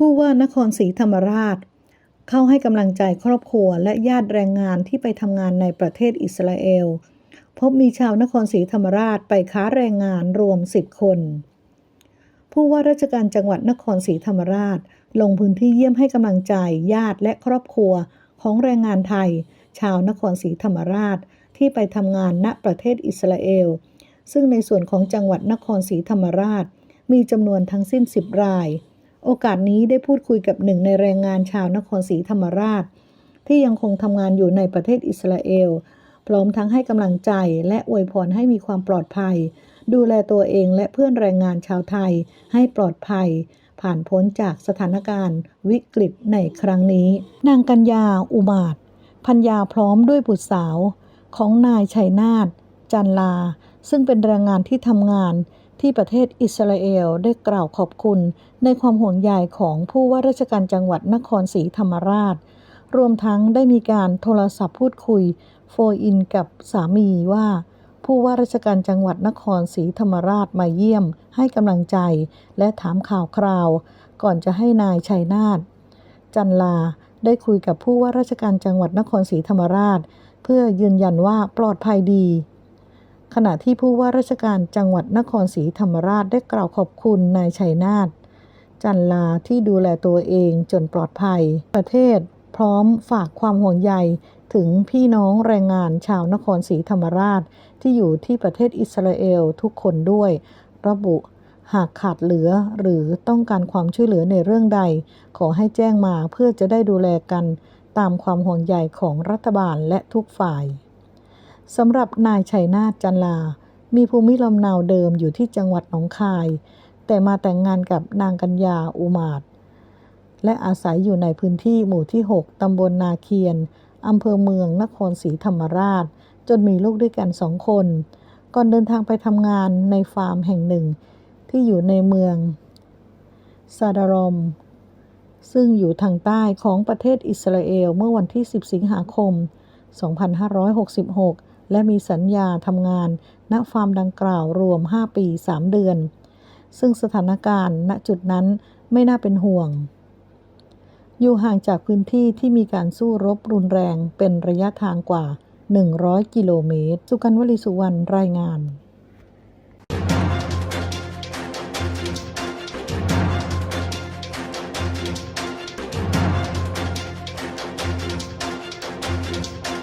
ผู้ว่านครศรีธรรมราช เข้าให้กำลังใจครอบครัวและญาติแรงงานที่ไปทำงานในประเทศอิสราเอล พบมีชาวนครศรีธรรมราชไปค้าแรงงานรวม 10 คน ผู้ว่าราชการจังหวัดนครศรีธรรมราช ลงพื้นที่เยี่ยมให้กำลังใจญาติและครอบครัวของแรงงานไทย ชาวนครศรีธรรมราชที่ไปทำงานณประเทศอิสราเอล ซึ่งในส่วนของจังหวัดนครศรีธรรมราช มีจำนวนทั้งสิ้น 10 ราย โอกาสนี้ได้พูดคุยกับหนึ่งในแรงงานชาวนครศรีธรรมราช ที่ยังคงทำงานอยู่ในประเทศอิสราเอล พร้อมทั้งให้กำลังใจและอวยพรให้มีความปลอดภัย ดูแลตัวเองและเพื่อนแรงงานชาวไทยให้ปลอดภัย ผ่านพ้นจากสถานการณ์วิกฤตในครั้งนี้ นางกัญญาอุมาศพัญญาพร้อมด้วยบุตรสาวของนายชัยนาทจันลา ซึ่งเป็นแรงงานที่ทำงาน ที่ประเทศอิสราเอลได้กล่าวขอบคุณในความห่วงใยของผู้ว่าราชการจังหวัดนครศรีธรรมราช รวมทั้งได้มีการโทรศัพท์พูดคุย โฟอินกับสามีว่า ผู้ว่าราชการจังหวัดนครศรีธรรมราชมาเยี่ยม ให้กำลังใจและถามข่าวคราว ก่อนจะให้นายชัยนาทจันลาได้คุยกับผู้ว่าราชการจังหวัดนครศรีธรรมราช เพื่อยืนยันว่าปลอดภัยดี ขณะที่ผู้ว่าราชการจังหวัดนครศรีธรรมราชได้กล่าวขอบคุณนายชัยนาทจันลาที่ดูแลตัวเองจนปลอดภัย ประเทศพร้อมฝากความห่วงใยถึงพี่น้องแรงงานชาวนครศรีธรรมราช ที่อยู่ที่ประเทศอิสราเอลทุกคนด้วย ระบุหากขาดเหลือหรือต้องการความช่วยเหลือในเรื่องใด ขอให้แจ้งมาเพื่อจะได้ดูแลกันตามความห่วงใยของรัฐบาลและทุกฝ่าย สำหรับนายชัยนาทจันลา มีภูมิลำเนาเดิมอยู่ที่จังหวัดหนองคาย แต่มาแต่งงานกับนางกัญญาอุมาศและอาศัยอยู่ในพื้นที่หมู่ที่ 6 ตำบลนาเคียน อำเภอเมืองนครศรีธรรมราช จนมีลูกด้วยกันสองคน ก่อนเดินทางไปทำงานในฟาร์มแห่งหนึ่ง ที่อยู่ในเมืองซาดารอม ซึ่งอยู่ทางใต้ของประเทศอิสราเอลเมื่อวันที่ 10 สิงหาคม 2566 และมีสัญญาทำงาน ณฟาร์มดังกล่าวรวม 5 ปี 3 เดือน ซึ่งสถานการณ์ณจุดนั้นไม่น่าเป็นห่วง อยู่ห่างจากพื้นที่ที่มีการสู้รบรุนแรงเป็นระยะทางกว่า 100 กิโลเมตร สุกันวลีสุวรรณรายงาน